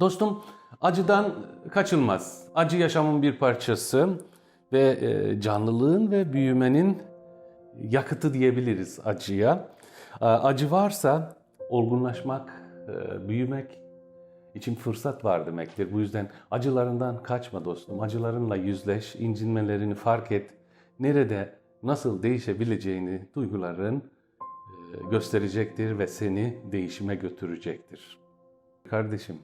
Dostum acıdan kaçılmaz. Acı yaşamın bir parçası ve e, canlılığın ve büyümenin yakıtı diyebiliriz acıya. Acı varsa olgunlaşmak, e, büyümek için fırsat var demektir. Bu yüzden acılarından kaçma dostum. Acılarınla yüzleş, incinmelerini fark et. Nerede, nasıl değişebileceğini duyguların e, gösterecektir ve seni değişime götürecektir. Kardeşim,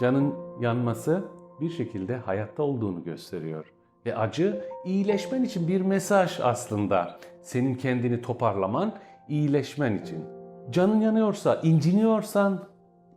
canın yanması bir şekilde hayatta olduğunu gösteriyor. Ve acı iyileşmen için bir mesaj aslında. Senin kendini toparlaman, iyileşmen için. Canın yanıyorsa, inciniyorsan,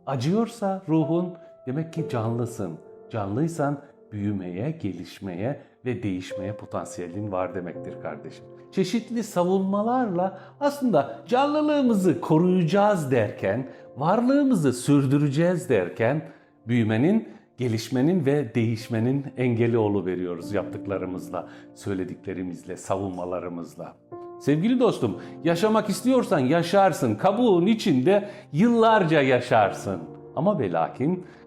acıyorsa ruhun demek ki canlısın. Canlıysan büyümeye, gelişmeye ve değişmeye potansiyelin var demektir kardeşim. Çeşitli savunmalarla aslında canlılığımızı koruyacağız derken, varlığımızı sürdüreceğiz derken büyümenin, gelişmenin ve değişmenin engeli veriyoruz yaptıklarımızla, söylediklerimizle, savunmalarımızla. Sevgili dostum, yaşamak istiyorsan yaşarsın. Kabuğun içinde yıllarca yaşarsın. Ama ve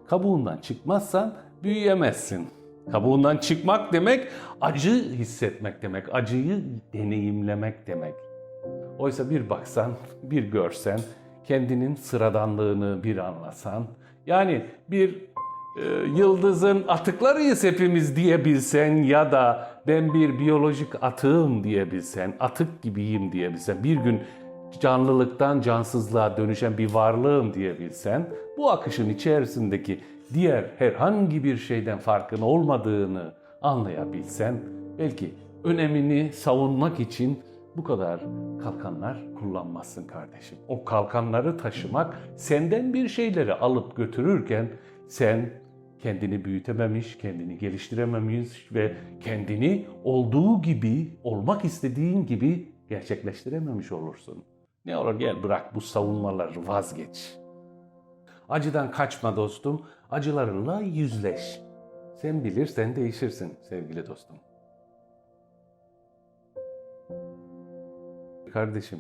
kabuğundan çıkmazsan büyüyemezsin. Kabuğundan çıkmak demek acı hissetmek demek, acıyı deneyimlemek demek. Oysa bir baksan, bir görsen, kendinin sıradanlığını bir anlasan, yani bir e, yıldızın atıklarıyız hepimiz diyebilsen ya da ben bir biyolojik atığım diyebilsen, atık gibiyim diyebilsen, bir gün canlılıktan cansızlığa dönüşen bir varlığım diyebilsen, bu akışın içerisindeki diğer herhangi bir şeyden farkın olmadığını anlayabilsen, belki önemini savunmak için bu kadar kalkanlar kullanmazsın kardeşim. O kalkanları taşımak senden bir şeyleri alıp götürürken sen kendini büyütememiş, kendini geliştirememiş ve kendini olduğu gibi, olmak istediğin gibi gerçekleştirememiş olursun. Ne olur gel bırak bu savunmaları vazgeç. Acıdan kaçma dostum, acılarınla yüzleş. Sen bilir, sen değişirsin sevgili dostum. Kardeşim,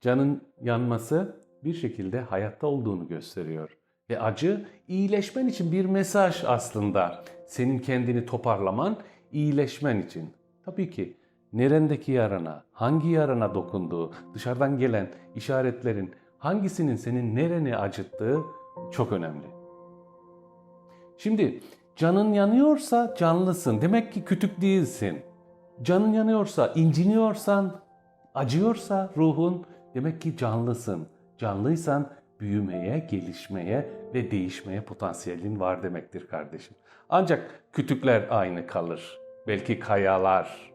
canın yanması bir şekilde hayatta olduğunu gösteriyor. Ve acı iyileşmen için bir mesaj aslında. Senin kendini toparlaman, iyileşmen için. Tabii ki nerendeki yarana, hangi yarana dokunduğu, dışarıdan gelen işaretlerin hangisinin senin nereni acıttığı çok önemli. Şimdi canın yanıyorsa canlısın. Demek ki kütük değilsin. Canın yanıyorsa, inciniyorsan, acıyorsa ruhun demek ki canlısın. Canlıysan büyümeye, gelişmeye ve değişmeye potansiyelin var demektir kardeşim. Ancak kütükler aynı kalır. Belki kayalar.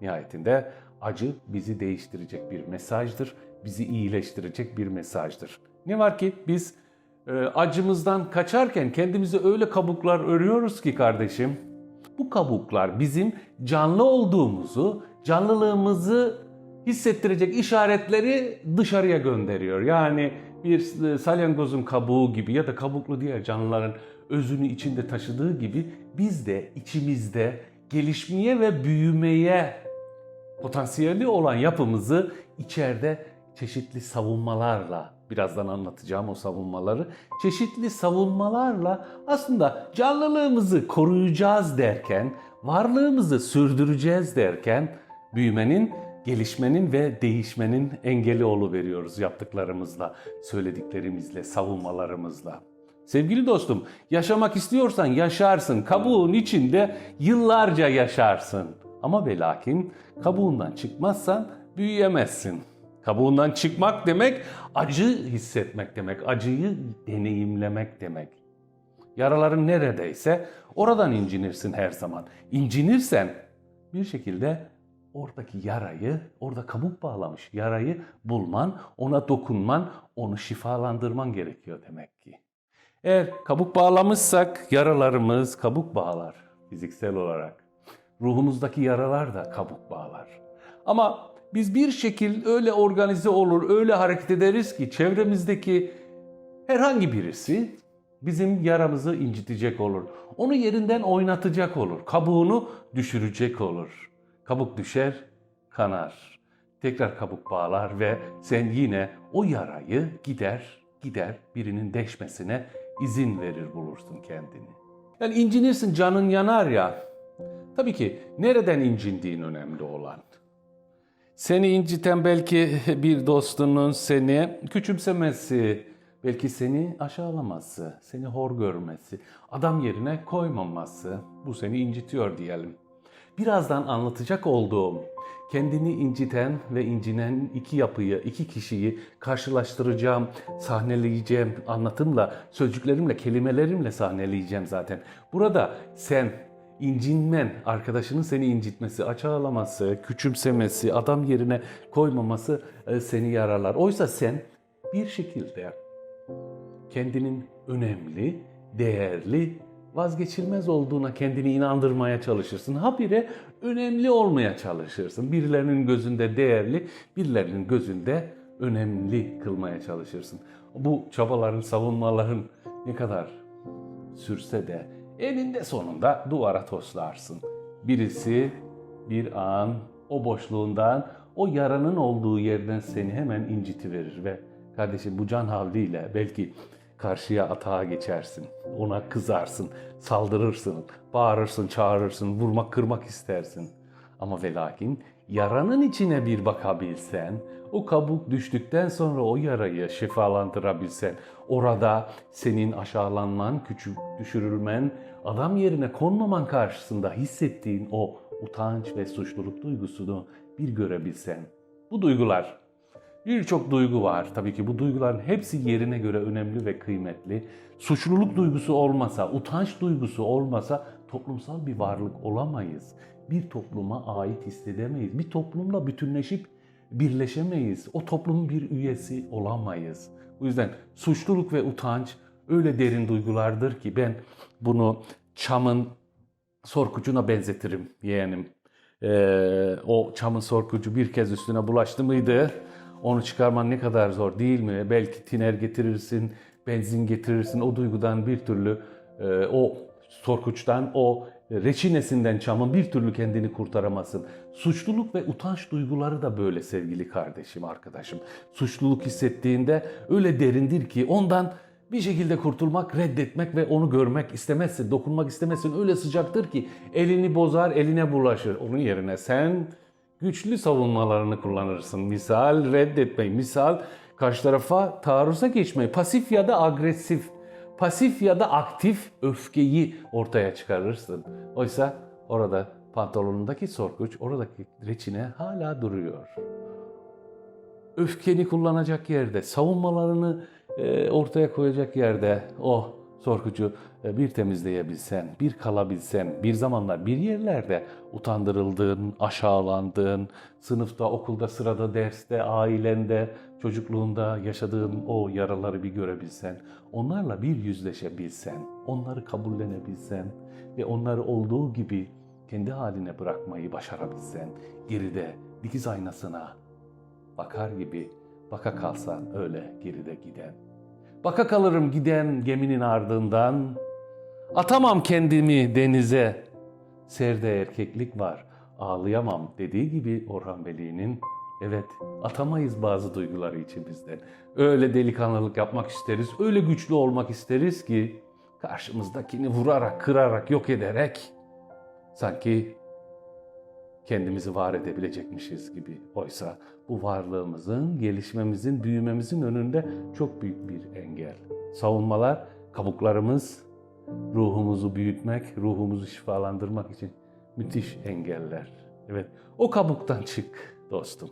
Nihayetinde acı bizi değiştirecek bir mesajdır. Bizi iyileştirecek bir mesajdır. Ne var ki biz e, acımızdan kaçarken kendimize öyle kabuklar örüyoruz ki kardeşim. Bu kabuklar bizim canlı olduğumuzu, canlılığımızı hissettirecek işaretleri dışarıya gönderiyor. Yani bir e, salyangozun kabuğu gibi ya da kabuklu diğer canlıların özünü içinde taşıdığı gibi biz de içimizde gelişmeye ve büyümeye potansiyeli olan yapımızı içeride çeşitli savunmalarla birazdan anlatacağım o savunmaları çeşitli savunmalarla aslında canlılığımızı koruyacağız derken varlığımızı sürdüreceğiz derken büyümenin gelişmenin ve değişmenin engeli veriyoruz yaptıklarımızla, söylediklerimizle, savunmalarımızla. Sevgili dostum, yaşamak istiyorsan yaşarsın. Kabuğun içinde yıllarca yaşarsın. Ama ve lakin kabuğundan çıkmazsan büyüyemezsin. Kabuğundan çıkmak demek acı hissetmek demek, acıyı deneyimlemek demek. Yaraların neredeyse oradan incinirsin her zaman. İncinirsen bir şekilde oradaki yarayı, orada kabuk bağlamış yarayı bulman, ona dokunman, onu şifalandırman gerekiyor demek ki. Eğer kabuk bağlamışsak yaralarımız kabuk bağlar fiziksel olarak. Ruhumuzdaki yaralar da kabuk bağlar. Ama biz bir şekil öyle organize olur, öyle hareket ederiz ki çevremizdeki herhangi birisi bizim yaramızı incitecek olur. Onu yerinden oynatacak olur. Kabuğunu düşürecek olur. Kabuk düşer, kanar. Tekrar kabuk bağlar ve sen yine o yarayı gider, gider birinin deşmesine izin verir bulursun kendini. Yani incinirsin canın yanar ya. Tabii ki nereden incindiğin önemli olan. Seni inciten belki bir dostunun seni küçümsemesi, belki seni aşağılaması, seni hor görmesi, adam yerine koymaması bu seni incitiyor diyelim. Birazdan anlatacak olduğum kendini inciten ve incinen iki yapıyı, iki kişiyi karşılaştıracağım, sahneleyeceğim anlatımla, sözcüklerimle, kelimelerimle sahneleyeceğim zaten. Burada sen incinmen, arkadaşının seni incitmesi, aşağılaması, küçümsemesi, adam yerine koymaması e, seni yararlar. Oysa sen bir şekilde kendinin önemli, değerli, vazgeçilmez olduğuna kendini inandırmaya çalışırsın. Habire önemli olmaya çalışırsın. Birilerinin gözünde değerli, birilerinin gözünde önemli kılmaya çalışırsın. Bu çabaların, savunmaların ne kadar sürse de eninde sonunda duvara toslarsın. Birisi bir an o boşluğundan, o yaranın olduğu yerden seni hemen incitiverir ve kardeşim bu can havliyle belki karşıya atağa geçersin. Ona kızarsın, saldırırsın, bağırırsın, çağırırsın, vurmak, kırmak istersin. Ama ve lakin yaranın içine bir bakabilsen, o kabuk düştükten sonra o yarayı şifalandırabilsen, orada senin aşağılanman, küçük düşürülmen, adam yerine konmaman karşısında hissettiğin o utanç ve suçluluk duygusunu bir görebilsen. Bu duygular Birçok duygu var. Tabii ki bu duyguların hepsi yerine göre önemli ve kıymetli. Suçluluk duygusu olmasa, utanç duygusu olmasa toplumsal bir varlık olamayız. Bir topluma ait hissedemeyiz. Bir toplumla bütünleşip birleşemeyiz. O toplumun bir üyesi olamayız. Bu yüzden suçluluk ve utanç öyle derin duygulardır ki ben bunu çamın sorkucuna benzetirim yeğenim. Ee, o çamın sorkucu bir kez üstüne bulaştı mıydı? Onu çıkarman ne kadar zor değil mi? Belki tiner getirirsin, benzin getirirsin. O duygudan bir türlü, e, o sorkuçtan, o reçinesinden çamın bir türlü kendini kurtaramazsın. Suçluluk ve utanç duyguları da böyle sevgili kardeşim, arkadaşım. Suçluluk hissettiğinde öyle derindir ki ondan bir şekilde kurtulmak, reddetmek ve onu görmek istemezsin, dokunmak istemezsin. Öyle sıcaktır ki elini bozar, eline bulaşır. Onun yerine sen güçlü savunmalarını kullanırsın. Misal reddetmeyi, misal karşı tarafa taarruza geçmeyi, pasif ya da agresif, pasif ya da aktif öfkeyi ortaya çıkarırsın. Oysa orada pantolonundaki sorguç, oradaki reçine hala duruyor. Öfkeni kullanacak yerde, savunmalarını ortaya koyacak yerde o sorgucu e, bir temizleyebilsen, bir kalabilsen, bir zamanlar bir yerlerde utandırıldığın, aşağılandığın, sınıfta, okulda, sırada, derste, ailende, çocukluğunda yaşadığın o yaraları bir görebilsen, onlarla bir yüzleşebilsen, onları kabullenebilsen ve onları olduğu gibi kendi haline bırakmayı başarabilsen, geride dikiz aynasına bakar gibi baka kalsan öyle geride giden. Baka kalırım giden geminin ardından. Atamam kendimi denize. Serde erkeklik var. Ağlayamam dediği gibi Orhan Veli'nin Evet, atamayız bazı duyguları içimizden. Öyle delikanlılık yapmak isteriz, öyle güçlü olmak isteriz ki karşımızdakini vurarak, kırarak, yok ederek sanki kendimizi var edebilecekmişiz gibi. Oysa bu varlığımızın, gelişmemizin, büyümemizin önünde çok büyük bir engel. Savunmalar, kabuklarımız, ruhumuzu büyütmek, ruhumuzu şifalandırmak için müthiş engeller. Evet, o kabuktan çık dostum.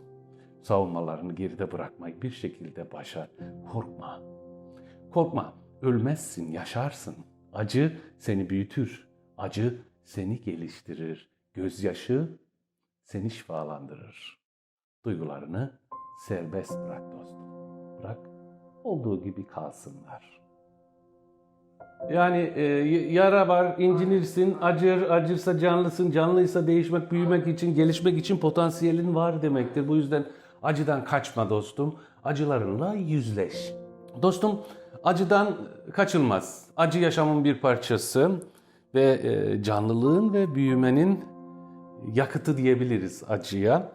Savunmalarını geride bırakmayı bir şekilde başar. Korkma. Korkma. Ölmezsin, yaşarsın. Acı seni büyütür. Acı seni geliştirir. Gözyaşı seni şifalandırır. Duygularını serbest bırak dostum. Bırak olduğu gibi kalsınlar. Yani e, yara var, incinirsin, acır, acırsa canlısın, canlıysa değişmek, büyümek için, gelişmek için potansiyelin var demektir. Bu yüzden acıdan kaçma dostum, acılarınla yüzleş. Dostum, acıdan kaçılmaz. Acı yaşamın bir parçası ve e, canlılığın ve büyümenin yakıtı diyebiliriz acıya.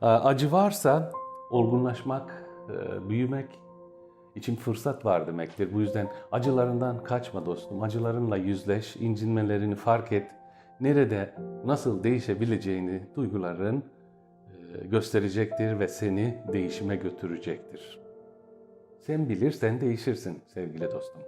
Acı varsa olgunlaşmak, e, büyümek, için fırsat var demektir. Bu yüzden acılarından kaçma dostum. Acılarınla yüzleş, incinmelerini fark et. Nerede nasıl değişebileceğini duyguların e, gösterecektir ve seni değişime götürecektir. Sen bilir, sen değişirsin sevgili dostum.